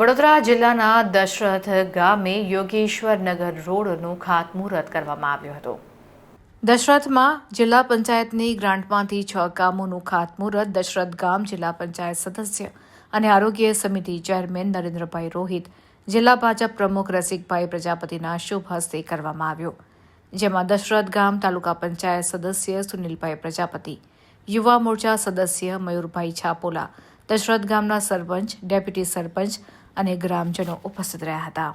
વડોદરા જિલ્લાના દશરથ ગામે યોગેશ્વર નગર રોડનું ખાતમુહૂર્ત કરવામાં આવ્યું હતું. દશરથમાં જિલ્લા પંચાયતની ગ્રાન્ટમાંથી છ ગામોનું ખાતમુહૂર્ત દશરથ ગામ જિલ્લા પંચાયત સદસ્ય અને આરોગ્ય સમિતિ ચેરમેન નરેન્દ્રભાઈ રોહિત, જિલ્લા ભાજપ પ્રમુખ રસિકભાઈ પ્રજાપતિના શુભ હસ્તે કરવામાં આવ્યો. જેમાં દશરથ ગામ તાલુકા પંચાયત સદસ્ય સુનિલભાઈ પ્રજાપતિ, યુવા મોરચા સદસ્ય મયુરભાઈ છાપોલા, દશરથ ગામના સરપંચ, ડેપ્યુટી સરપંચ અને ગ્રામજનો ઉપસ્થિત રહ્યા હતા.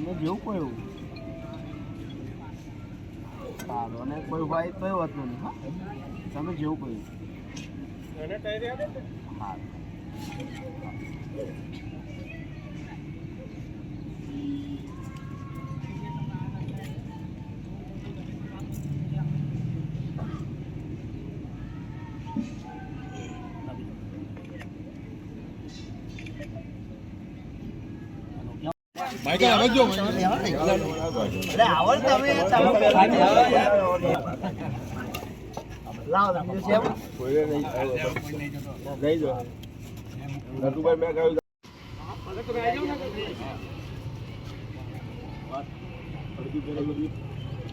તમે જેવું કોઈ સારું અને કોઈ ભાઈ કઈ વાતનું નહીં હા? તમે જેવું કોઈ હા એટલે આવડ તમે લાવો બીજું છે એમ?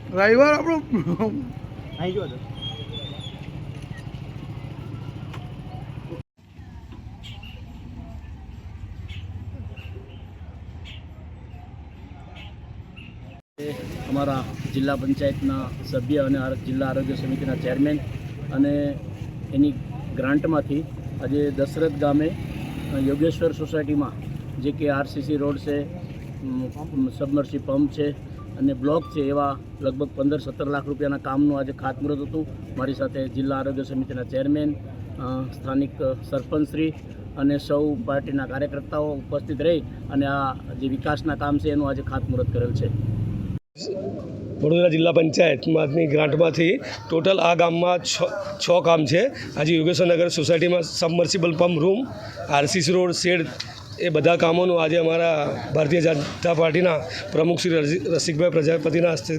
ડ્રાઈવર આપણો. આવી જો અમારા જિલ્લા પંચાયતના સભ્ય અને જિલ્લા આરોગ્ય સમિતિના ચેરમેન અને એની ગ્રાન્ટમાંથી આજે દશરથ ગામે યોગેશ્વર સોસાયટીમાં જે કે આરસીસી રોડ છે સબમર્સી પંપ છે અને બ્લોક છે એવા લગભગ પંદર સત્તર લાખ રૂપિયાના કામનું આજે ખાતમુહૂર્ત હતું. મારી સાથે જિલ્લા આરોગ્ય સમિતિના ચેરમેન સ્થાનિક સરપંચશ્રી અને સૌ પાર્ટીના કાર્યકર્તાઓ ઉપસ્થિત રહી અને આ જે વિકાસના કામ છે એનું આજે ખાતમુહૂર્ત કરેલ છે. વડોદરા જિલ્લા પંચાયતમાંની ગ્રાન્ટમાંથી ટોટલ આ ગામમાં છ છ કામ છે. આજે યોગેશ્વરનગર સોસાયટીમાં submersible pump room, RCC road, shed એ બધા કામોનું આજે અમારા ભારતીય જનતા પાર્ટીના પ્રમુખ શ્રી રસિકભાઈ પ્રજાપતિના હસ્તે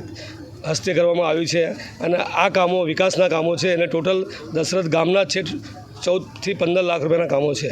હસ્તે કરવામાં આવ્યું છે અને આ કામો વિકાસના કામો છે અને ટોટલ દશરથ ગામના છે ચૌદથી પંદર લાખ રૂપિયાના કામો છે.